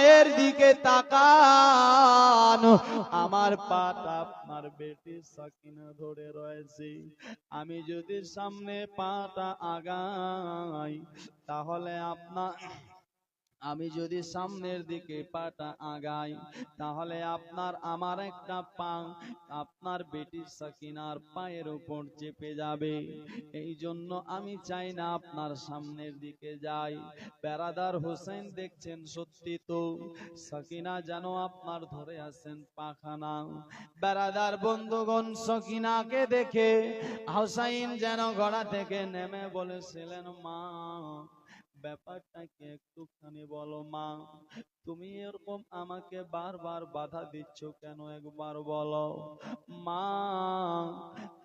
মায়ের দিকে তাকান। আমার পাটা আপনার বেটি সাকিনা ধরে রয়েছে। আমি যদি সামনে পাটা আগাই, তাহলে আপনার আমি যদি সামনের দিকে পাটা আগাই, তাহলে আপনার আমার একটা পা, আপনার বেটির সাকিনার পায়ের উপর চেপে যাবে। এই জন্য আমি চাই না আপনার সামনের দিকে যাই। বেড়াদার হোসেন দেখছেন সত্যি তো, সাকিনা যেন আপনার ধরে আছেন পাখানা। বেড়াদার বন্ধুগণ, সকিনাকে দেখে হোসাইন যেন ঘোড়া থেকে নেমে বলেছিলেন, মা ব্যাপারটা কি একটুখানি বলো, মা। তুমি এরকম আমাকে বারবার বাধা দিচ্ছ কেন একবার বলো? মা,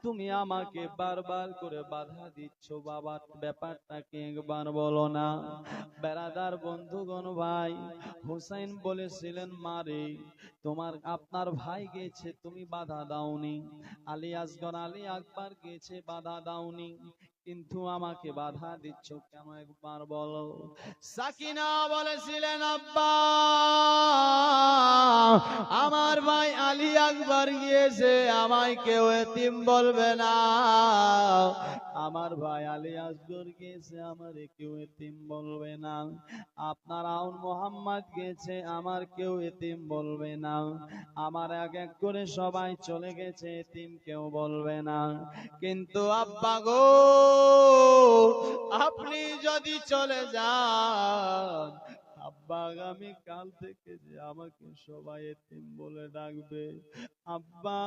তুমি আমাকে বারবার করে বাধা দিচ্ছ, বাবা। ব্যাপারটা কি একবার বলো না। বেড়াদার বন্ধুগণ ভাই, হুসাইন বলেছিলেন মারে তোমার, আপনার ভাই গেছে, তুমি বাধা দাওনি। আলী আসগর আলী আকবর গেছে, বাধা দাওনি। কিন্তু আমাকে বাধা দিচ্ছ কেন একবার বলো? সাকিনা বলেছিলেন আব্বা আমার ভাই আলী আকবর গিয়েছে আমায় কেউ এতিম বলবে না। আমার ভাই আলী আসগর গিয়েছে আমার কেউ এতিম বলবে না। আপনার আউন মোহাম্মদ গেছে আমার কেউ এতিম বলবে না। আমার এক এক করে সবাই চলে গেছে এতিম কেউ বলবে না। কিন্তু আব্বা গো আপনি যদি চলে যান, আব্বা আগামী কাল থেকে যে আমাকে সবাই এতিম বলে ডাকবে। আব্বা,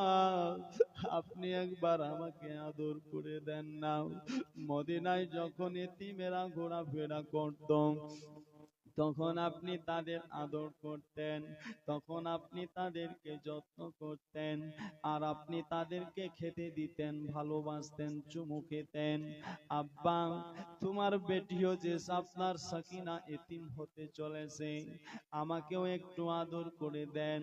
আপনি একবার আমাকে আদর করে দেন না। মদিনায় যখন এতিমেরা ঘোরাফেরা করতাম তখন আপনি তাদের আদর করতেন, তখন আপনি তাদেরকে যত্ন করতেন, আর আপনি তাদেরকে খেতে দিতেন, ভালোবাসতেন, চুমু খেতেন। আব্বা, তোমার বেটিও যে আপনার সাকিনা এতিম হতে চলেছে, আমাকেও একটু আদর করে দেন,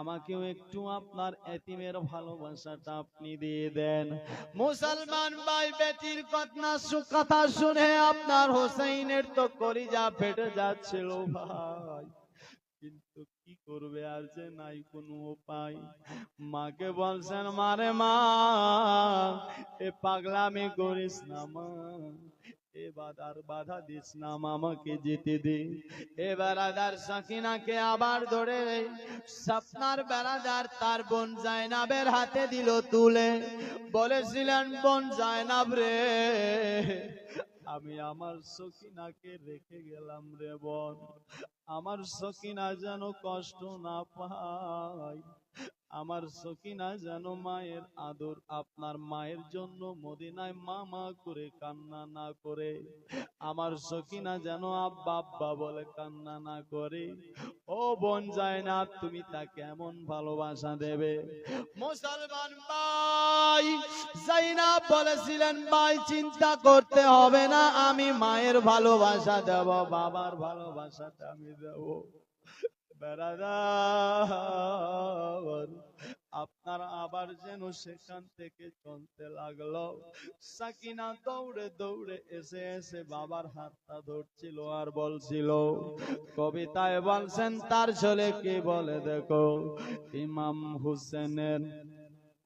আমাকেও একটু আপনার এতিমের ভালোবাসাটা আপনি দিয়ে দেন। মুসলমান ভাই বেটির কথা কথা শুনে আপনার হোসেইনের তো কলিজা ফেটে যাচ্ছিল ভাই। কিন্তু কি করবে আর যে নাই কোনো উপায়? মাকে বলছেন, মারে মা, এ পাগলামি করিস না মা। এবার আর বাধা দিস না, আমাকে যেতে দে। এবার আদার সাকিনাকে আবার ধরে স্বপ্নার বেড়াদার তার বোন জায়নাবের হাতে দিল তুলে। বলেছিলেন, বোন জায়নাব রে আমি আমার সকিনাকে রেখে গেলাম রে বন। আমার সকিনা যেন কষ্ট না পায়। আমার সকিনা যেন মায়ের আদর, আপনার মায়ের জন্য মদিনায় মা মা করে কান্না না করে। আমার সকিনা যেন আব্বা আব্বা বলে কান্না না করে। ও বোন যায় না তুমি তাকে এমন ভালোবাসা দেবে। মুসলমান ভাই জাইনাব বলেছিলেন, ভাই, চিন্তা করতে হবে না, আমি মায়ের ভালোবাসা দেব, বাবার ভালোবাসাটা আমি দেব। আপনার আবার যেন সেখান থেকে চলতে লাগল। সাকিনা দৌড়ে দৌড়ে এসে এসে বাবার হাতটা ধরছিল আর বলছিল, কবিতায় বলছেন তার ছেলে কি বলে দেখো? ইমাম হুসেনের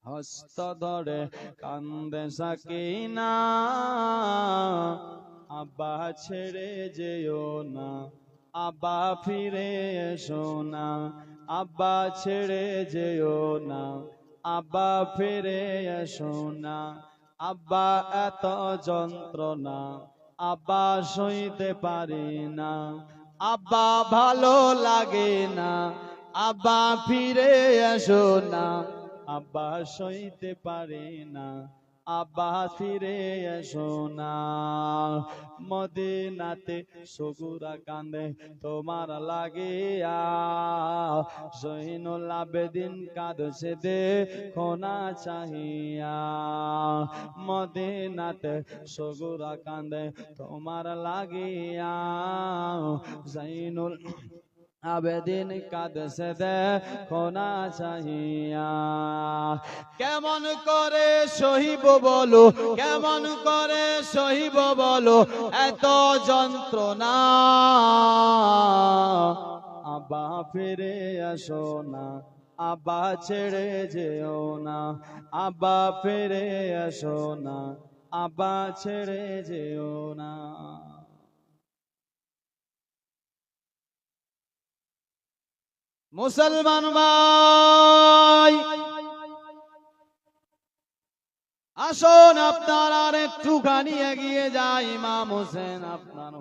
হস্ত ধরে কান্দে সাকিনা, আব্বা ছেড়ে যেও না। আব্বা ফিরে এসো না, আব্বা ছেড়ে যেও না, আব্বা ফিরে এসো না, আব্বা এত যন্ত্রণা, আব্বা সইতে পারি না, আব্বা ভালো লাগে না, আব্বা ফিরে এসো না, আব্বা সইতে পারে না। আব্বা ফিরে এসো না মদিনাতে সগুরা কান্দে তোমার লাগিয়া। জৈনুল আবেদিন কাঁদছে দে খোনা চাহিয়া। মদিনাতে সগুরা কান্দে তোমার লাগিয়া। জৈনুল আবেদিন কাঁদছে খোনা চাহিয়া কেমন করে সহিব বলো কেমন করে সহিব বলো এত যন্ত্রণা। আবা ফিরে আসো না আবা ছেড়ে যেও না। আবা ফিরে আসো না আবা ছেড়ে যেও না। মুসলমান ভাই। আসুন আপনার আর একটু একটুখানি এগিয়ে যায় ইমাম হোসেন আপনার